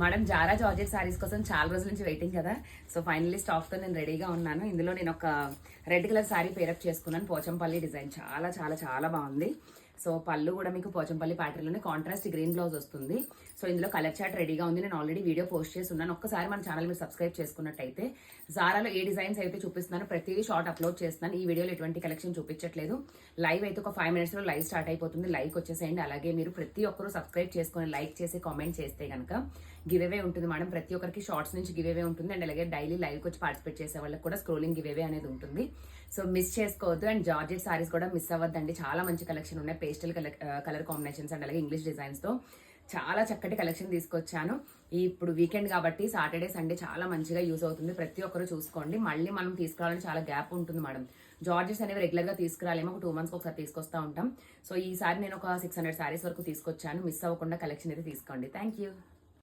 Madam Zara georgette saris కోసం చాలా రోజుల నుంచి వెయిటింగ్ కదా. సో ఫైనల్లీ స్టాఫ్తో నేను రెడీగా ఉన్నాను. ఇందులో నేను ఒక రెడ్ కలర్ సారీ పేరప్ చేసుకున్నాను. పోచంపల్లి డిజైన్ చాలా చాలా చాలా బాగుంది. సో పళ్ళు కూడా మీకు పోచంపల్లి ప్యాటర్న్లోనే కాంట్రాస్ట్ గ్రీన్ బ్లౌజ్ వస్తుంది. సో ఇందులో కలర్ చాట్ రెడీగా ఉంది. నేను ఆల్రెడీ వీడియో పోస్ట్ చేసి ఉన్నాను ఒక్కసారి మన ఛానల్ మీరు సబ్స్క్రైబ్ చేసుకున్నట్టయితే జారాలో ఏ డిజైన్స్ అయితే చూపిస్తున్నాను ప్రతిదీ షార్ట్ అప్లోడ్ చేస్తున్నాను. ఈ వీడియోలో ఎటువంటి కలెక్షన్ చూపించట్లేదు. లైవ్ అయితే ఒక ఫైవ్ మినిట్స్లో లైవ్ స్టార్ట్ అయిపోతుంది. లైక్ వచ్చేసేయండి. అలాగే మీరు ప్రతి ఒక్కరూ సబ్స్క్రైబ్ చేసుకొని లైక్ చేసి కామెంట్ చేస్తే కనుక గివ్ అవే ఉంటుంది మేడం. ప్రతి ఒక్కరికి షార్ట్స్ నుంచి గివ్ అవే ఉంటుంది. అండ్ అలాగే డైలీ లైవ్కి వచ్చి పార్టిసిపేట్ చేసే వాళ్ళకి కూడా స్క్రోలింగ్ గివ్ అవే అనేది ఉంటుంది. సో మిస్ చేసుకోవద్దు. అండ్ జార్జెట్ సారీస్ కూడా మిస్ అవ్వద్దండి. చాలా మంచి కలెక్షన్ ఉన్నాయి. పేస్టల్ కలర్ కాంబినేషన్స్ అండ్ అలాగే ఇంగ్లీష్ డిజైన్స్తో చాలా చక్కటి కలెక్షన్ తీసుకొచ్చాను. ఇప్పుడు వీకెండ్ కాబట్టి సాటర్డే సండే చాలా మంచిగా యూస్ అవుతుంది. ప్రతి ఒక్కరు చూసుకోండి. మళ్ళీ మనం తీసుకురావాలని చాలా గ్యాప్ ఉంటుంది మేడం. జార్జెస్ అనేవి రెగ్యులర్గా తీసుకురాలేమో. ఒక టూ మంత్స్ ఒకసారి తీసుకొస్తా ఉంటాం. సో ఈసారి నేను ఒక సిక్స్ హండ్రెడ్ శారీస్ వరకు తీసుకొచ్చాను. మిస్ అవ్వకుండా కలెక్షన్ అయితే తీసుకోండి. Thank you